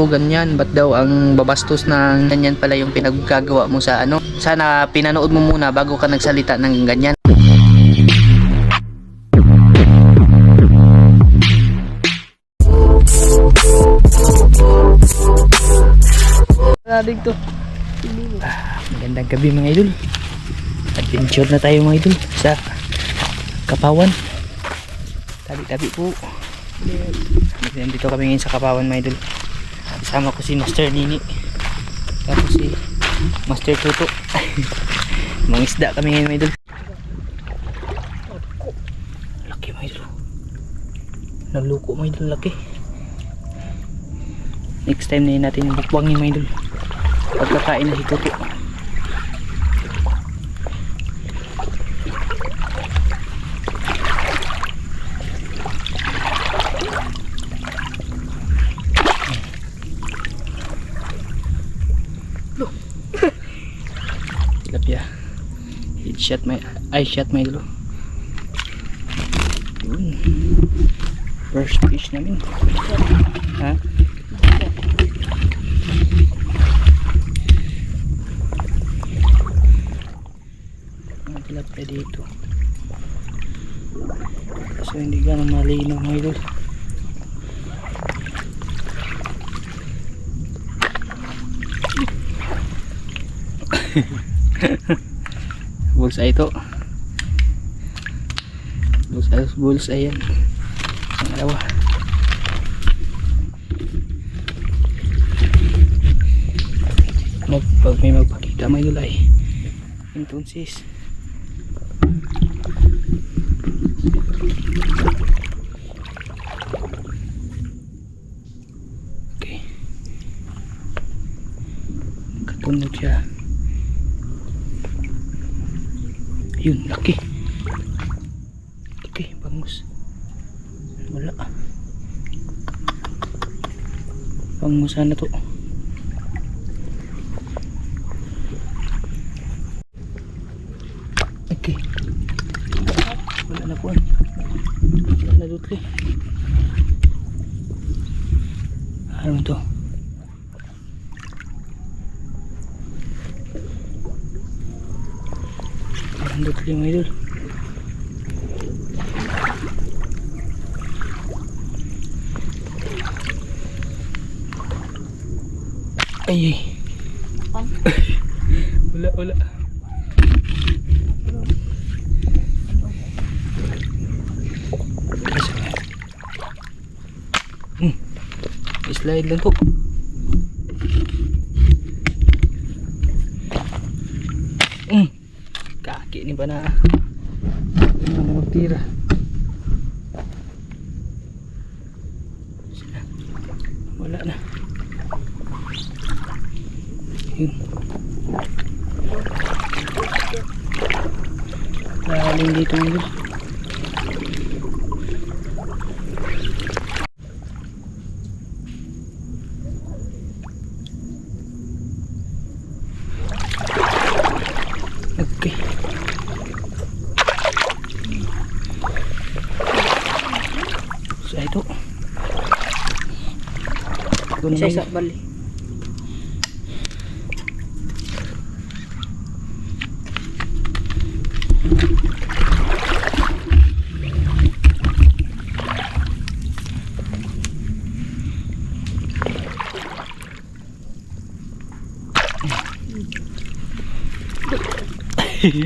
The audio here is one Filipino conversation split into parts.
Ganyan, ba't daw ang babastos ng ganyan pala yung pinaggagawa mo sa ano? Sana pinanood mo muna bago ka nagsalita ng ganyan. Nadig to. Ah, magandang gabi mga idol. Adventure na tayo mga idol sa Kapawan. Tabi-tabi po. Nandito kami ngayon sa Kapawan mga idol. Kasama ko si Master Nini. Tapos si Master Tuto. Mangisda kami ngayon mga idol. Laki mga idol. Nagluko mga idol laki. Next time na yun natin bukbangin mga idol. Pagkakain na si Tuto. Headshot may eye shot may dulo yun. First fish namin. Ha ang tilapia dito. So hindi ganun malinaw mga idol bullseye ito bullseye bullseye yan. Ang dalawa mag, pag may magpakita may gulay entonces okay. Katunod siya Yun, laki. Laki, bangus. Wala. Bangusan na to. Okay. Wala na po. Wala na dutli. Ano to? Parang dutli mga idol. Ay, ay. wala, wala. Hmm. Slide lang to. Hmm. Kaki ni ba na? Ano na magtira? Sina? Wala na. Yun. Lalim dito ng Diyos. Okay. So ito. Ito na Isa may- isa bali. Dali.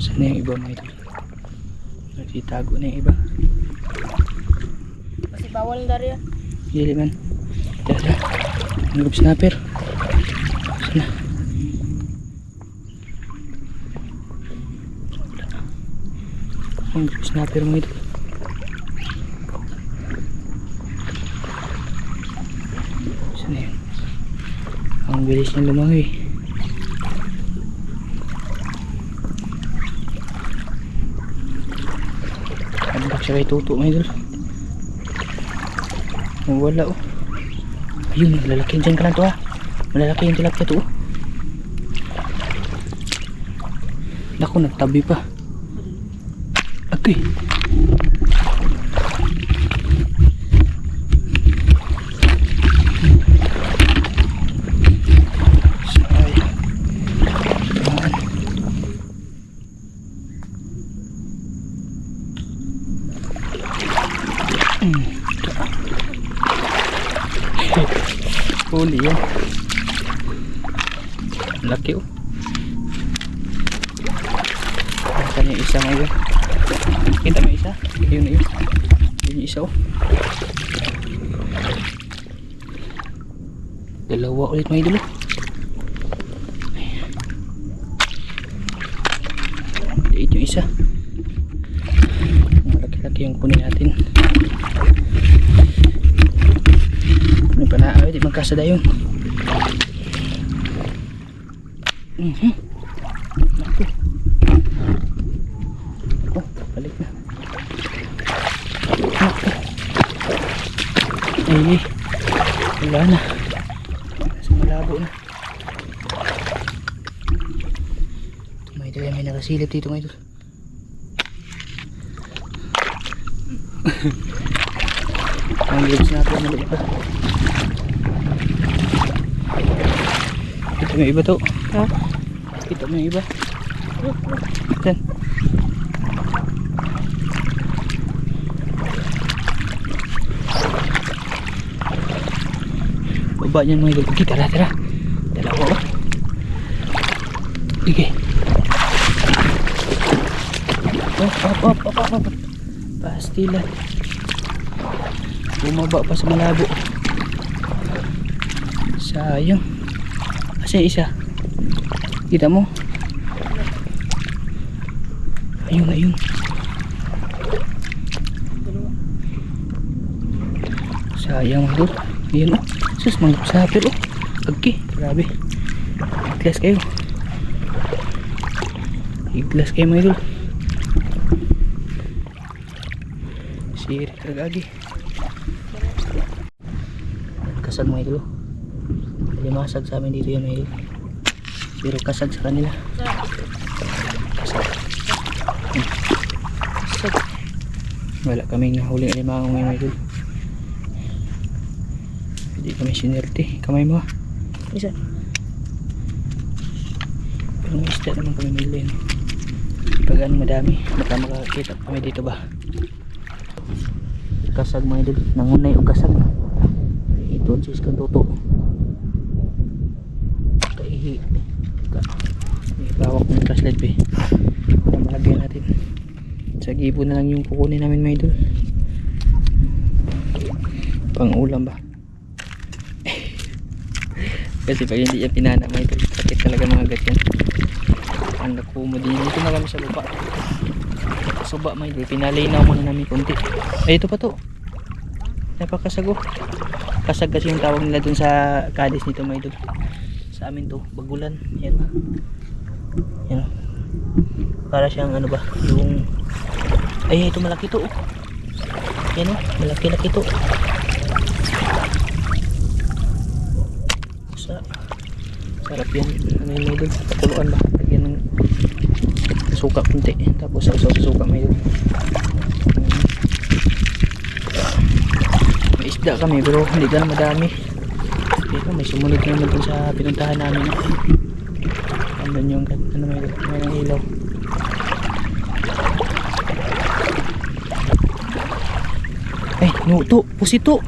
Saan na yung iba ito? Nagtitago na yung iba. Kasi bawal dari yan. Dili man. Tara. Nagab snapper. Sana. Ang snapper mo ito. Sana yun. Ang bilis niya lumangoy. Ba siya kay tuto mga idol? Wala oh. Ayun, malalaki dyan ka lang to ha. Malalaki yung tilapia to oh. Naku, nagtabi pa. Hmm. Huli yan. Laki oh. Nasaan yung isa ngayon? Kita mo isa? Yun na yun. Yun yung isa oh. Dalawa ulit mga idolo. Liit yung isa. Malaki-laki yung kunin natin. Ano pa na? Ay, di magkasada yun. Mhm. Naku. Oh, balik na. Ay, wala na. Malabo na. Mga idol, may nakasilip dito mga idol. Ang lips natin maliit pa. Ito may iba to. Ha? Ito may iba. Saan? Baba niyan mga idol. Okay, tara, tara. Dalawa ba? Sige. Oh, up, up, up, up, up. Pastilan. Bumaba pa sa malabo. Sayang. Kasi isa. Kita mo? Ayun, ayun. Sayang mga idol. Ayun oh. Sus, mga sapir oh. Agi, grabe. Iglas kayo. Iglas kayo mga idol. Siri talaga agi. Kasag mga idol. oh. Limasag sa amin dito yan mga idol. Pero kasag sa kanila. Kasag. Hmm. Kasag. Wala kaming nahuling alimangong mga idol. Hindi kami sinerte. Kamay mo. Isa. Pero may isda naman kami mili. No? Pag ano madami. Baka makakita kami dito ba. Kasag mga idol. Nangunay o kasag. Ito sis kang May bawak ng flashlight be. Para malagyan natin. Sa gibo na lang yung kukunin namin mga idol. Pang ulam ba? Kasi pag hindi yan pinana may ito, sakit talaga mga gat yan. Ang nakumo din. Dito na kami sa. Sa baba may ito. Pinalinaw muna namin konti. Ay ito pa to. Napakasago. Kasag kasi yung tawag nila dun sa kadis nito may idol. Sa amin to, bagulan. Yan. Yan. Para siyang ano ba, yung ay ito malaki to. Yan oh, malaki-laki to. Sa sarap yan. Ano yung idol? Patuluan ba? Lagyan ng suka kunti. Tapos sa suka may idol. May isda kami pero hindi ganun madami. Dito may sumunod naman dun sa pinuntahan namin. Andun yung ano may. May ilaw. Ay, nuto, pusito.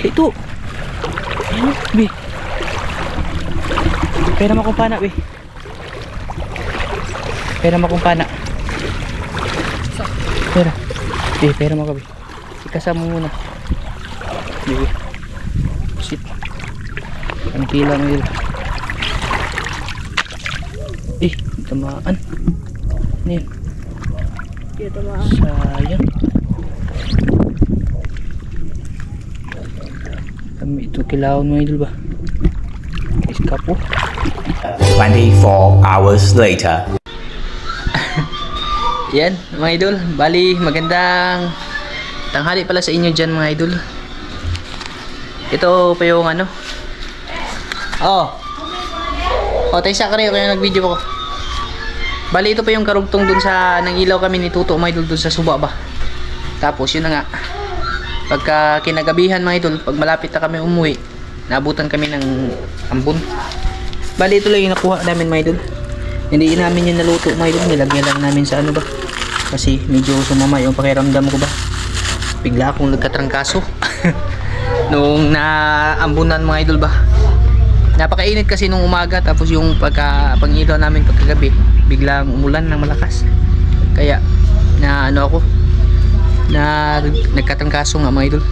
Ito. Ayun, bi. Pera mo kung pana, bi. Pera mo kung pana. Pera. Bi, pera mo ka, bi. Ikasama muna. Bi. Pusit. Ang kila mo yun. Eh, tamaan. Ano yun? Dito ba? Sayang. Kami ito kilawon mga idol ba? Iskapo. 24 hours later. Yan mga idol. Bali magandang tanghali pala sa inyo dyan mga idol. Ito pa yung ano. Oh. O, tayo sa kayo kaya nag-video ko. Bali, ito pa yung karugtong dun sa nang ilaw kami ni Tuto, mga idol, dun sa suba ba. Tapos, yun na nga. Pagka kinagabihan, mga idol, pag malapit na kami umuwi, naabutan kami ng ambon. Bali, ito lang yung nakuha namin, mga idol. Hindi namin yung naluto, mga idol. Nilagyan lang namin sa ano ba. Kasi medyo sumama yung pakiramdam ko ba. Bigla akong nagkatrangkaso. Nung naambunan, mga idol ba. Napakainit kasi nung umaga tapos yung pagka pangilaw namin pagkagabi biglang umulan ng malakas. Kaya na ano ako na nagkatangkaso nga mga idol.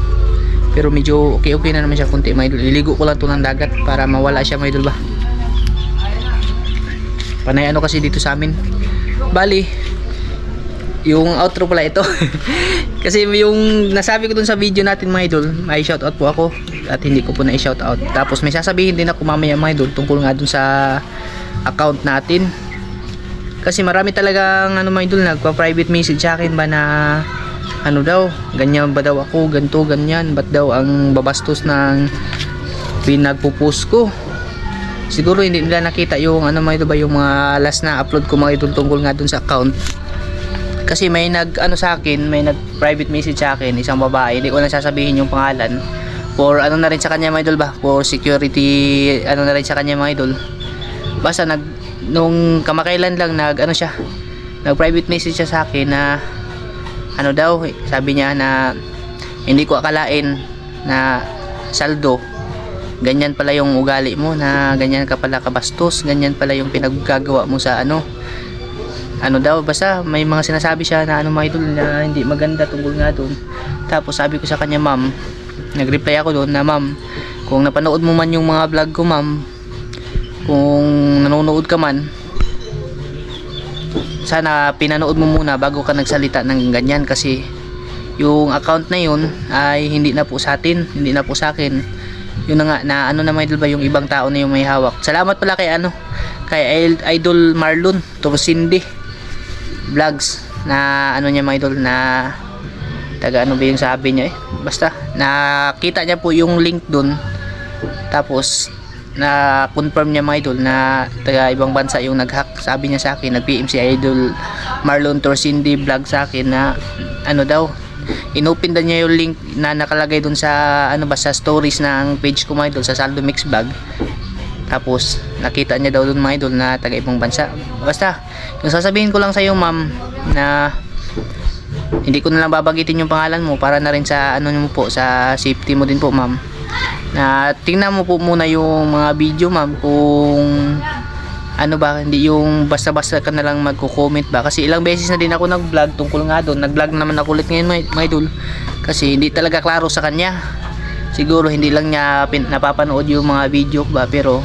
Pero medyo okay okay na naman siya kunti mga idol. Iligo ko lang to ng dagat para mawala siya mga idol ba. Panay ano kasi dito sa amin. Bali, yung outro pala ito. Kasi yung nasabi ko dun sa video natin mga idol, may shoutout po ako at hindi ko po na i-shoutout. Tapos may sasabihin din ako mamaya mga idol tungkol nga dun sa account natin. Kasi marami talagang ano mga idol nagpa-private message sa akin ba na ano daw, ganyan ba daw ako, ganto, ganyan, ba't daw ang babastos ng pinagpo-post ko. Siguro hindi nila nakita yung ano mga idol ba yung mga last na upload ko mga idol tungkol nga dun sa account. Kasi may nag ano sa akin may nag private message sa akin isang babae hindi ko na sasabihin yung pangalan. For ano na rin sa kanya mga idol ba? For security ano na rin sa kanya mga idol? Basta nag nung kamakailan lang nag ano siya nag private message siya sa akin na ano daw sabi niya na hindi ko akalain na saldo. Ganyan pala yung ugali mo na ganyan ka pala kabastos ganyan pala yung pinaggagawa mo sa ano. Ano daw basta may mga sinasabi siya na ano mga idol na hindi maganda tungkol nga doon tapos sabi ko sa kanya ma'am nag-reply ako doon na ma'am kung napanood mo man yung mga vlog ko ma'am kung nanonood ka man sana pinanood mo muna bago ka nagsalita ng ganyan kasi yung account na yun ay hindi na po sa atin hindi na po sa akin. Yun na nga na ano na idol ba yung ibang tao na yung may hawak. Salamat pala kay ano kay Idol Marlon Torosindi vlogs na ano niya mga idol na taga ano ba yung sabi niya eh? Basta nakita niya po yung link dun. Tapos na confirm niya mga idol na taga ibang bansa yung nag-hack. Sabi niya sa akin nag PM si idol Marlon Torsindi vlog sa akin na ano daw inopen daw niya yung link na nakalagay dun sa ano ba sa stories ng page ko mga idol sa Saldo Mix Vlog. Tapos nakita niya daw dun mga idol na taga ibang bansa. Basta yung sasabihin ko lang sa iyo ma'am na hindi ko na lang babagitin yung pangalan mo para na rin sa ano mo po sa safety mo din po ma'am na tingnan mo po muna yung mga video ma'am kung ano ba hindi yung basta-basta ka na lang magko-comment ba. Kasi ilang beses na din ako nag-vlog tungkol nga doon. Nag-vlog naman ako ulit ngayon mga, idol. Kasi hindi talaga klaro sa kanya. Siguro hindi lang niya napapanood yung mga video ba pero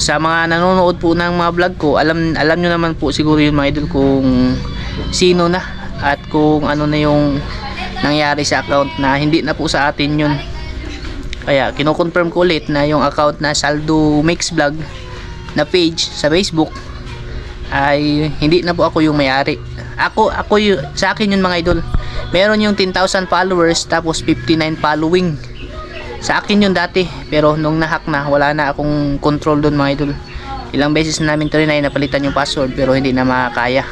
sa mga nanonood po ng mga vlog ko alam alam nyo naman po siguro yung mga idol kung sino na at kung ano na yung nangyari sa account na hindi na po sa atin yun kaya kino-confirm ko ulit na yung account na Saldo Mix Vlog na page sa Facebook ay hindi na po ako yung may-ari. Ako ako yung sa akin yun mga idol. Meron yung 10,000 followers tapos 59 following. Sa akin yun dati pero nung nahack na wala na akong control doon mga idol. Ilang beses na namin trinay napalitan yung password pero hindi na makakaya.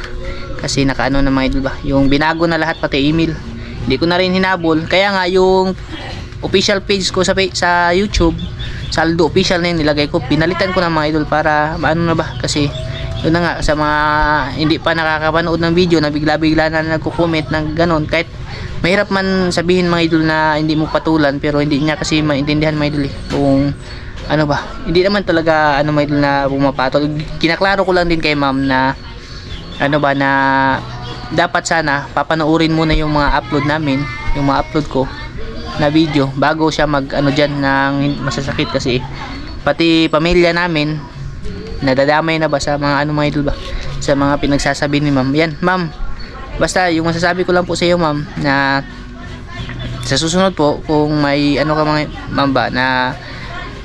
Kasi nakaano na mga idol ba. Yung binago na lahat pati email. Hindi ko na rin hinabol. Kaya nga yung official page ko sa sa YouTube saldo official na yun nilagay ko. Pinalitan ko ng mga idol para ano na ba? Kasi yun na nga sa mga hindi pa nakakapanood ng video na bigla bigla na nagko-comment ng ganon. Kahit mahirap man sabihin mga idol na hindi mo patulan pero hindi niya kasi maintindihan mga idol eh kung ano ba. Hindi naman talaga ano mga idol na pumapatol. Kinaklaro ko lang din kay ma'am na ano ba na dapat sana papanoorin muna yung mga upload namin yung mga upload ko na video bago siya mag ano dyan ng masasakit kasi pati pamilya namin nadadamay na ba sa mga ano mga idol ba? Sa mga pinagsasabi ni ma'am. Yan ma'am basta yung masasabi ko lang po sa iyo ma'am na sa susunod po kung may ano ka mga ma'am ba na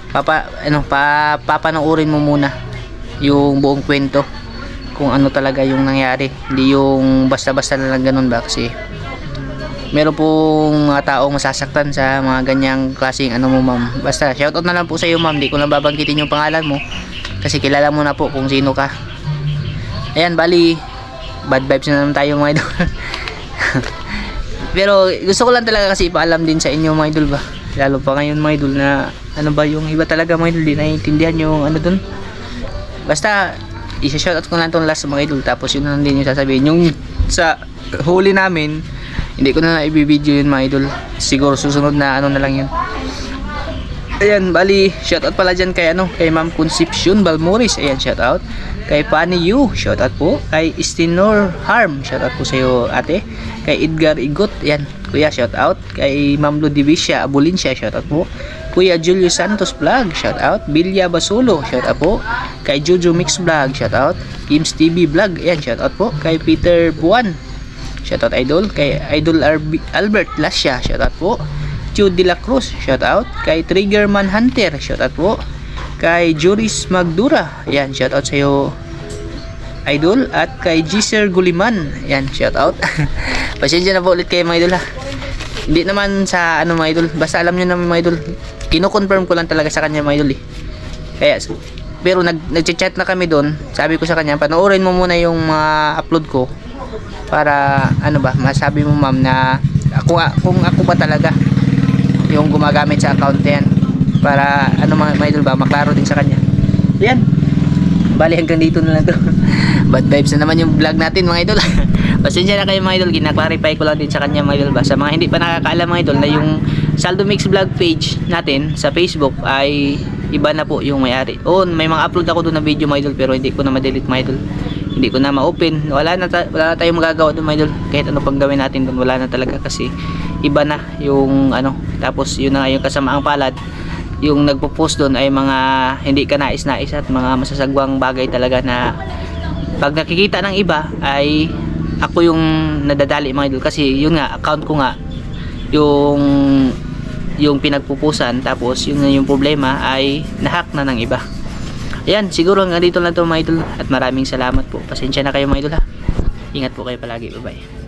papa ano pa papanoorin mo muna yung buong kwento kung ano talaga yung nangyari. Hindi yung basta-basta na lang ganun ba kasi meron pong mga taong masasaktan sa mga ganyang klaseng ano mo ma'am. Basta shoutout na lang po sa iyo ma'am. Di ko na babanggitin yung pangalan mo kasi kilala mo na po kung sino ka. Ayan, bali bad vibes na naman tayo mga idol. Pero gusto ko lang talaga kasi ipaalam din sa inyo mga idol ba. Lalo pa ngayon mga idol na ano ba yung iba talaga mga idol di naiintindihan yung ano dun. Basta isa-shoutout ko lang tong last mga idol tapos yun lang din yung sasabihin. Yung sa huli namin hindi ko na i-video yun mga idol. Siguro susunod na ano na lang yun. Ayan, bali, shoutout pala dyan kay ano, kay Ma'am Concepcion Balmores. Ayan, shoutout. Kay Pani Yu, shoutout po. Kay Istinor Harm, shoutout po sa iyo, ate. Kay Edgar Igot, ayan, kuya, shoutout. Kay Ma'am Ludivicia Abulincia, shoutout po. Kuya Julio Santos Vlog, shoutout. Bilya Basulo, shoutout po. Kay Jojo Mix Vlog, shoutout. Kims TV Vlog, ayan, shoutout po. Kay Peter Buwan, shoutout idol. Kay Idol Arbi- Albert Lascia, shoutout po. Jude De La Cruz, shout out. Kay Triggerman Hunter, shout out po. Kay Juris Magdura, yan, shout out sa iyo idol. At kay Giser Guliman, yan, shout out. Pasensya na po ulit kayo mga idol ha. Hindi naman sa ano mga idol, basta alam niyo naman mga idol. Kino-confirm ko lang talaga sa kanya mga idol eh. Kaya, pero nag, nag-chat na kami doon. Sabi ko sa kanya, panoorin mo muna yung mga upload ko para ano ba, masabi mo ma'am na ako kung ako ba talaga yung gumagamit sa account yan. Para ano mga, mga idol ba maklaro din sa kanya. Yan bali hanggang dito na lang to. Bad vibes na naman yung vlog natin mga idol. Pasensya na kayo mga idol. Ginaklarify ko lang din sa kanya mga idol ba. Sa mga hindi pa nakakaalam mga idol na yung Saldo Mix vlog page natin sa Facebook ay iba na po yung may-ari. Oh may mga upload ako doon na video mga idol pero hindi ko na ma-delete mga idol hindi ko na ma-open. Wala na, wala na tayong magagawa doon mga idol. Kahit ano pang gawin natin doon wala na talaga kasi iba na yung ano tapos yun na nga yung kasamaang palad. Yung nagpo-post doon ay mga hindi ka nais-nais at mga masasagwang bagay talaga na pag nakikita ng iba ay ako yung nadadali mga idol. Kasi yun nga account ko nga yung yung pinagpupusan tapos yun yung problema ay nahack na ng iba Ayan, siguro hanggang dito lang to mga idol at maraming salamat po. Pasensya na kayo mga idol ha. Ingat po kayo palagi. Bye-bye.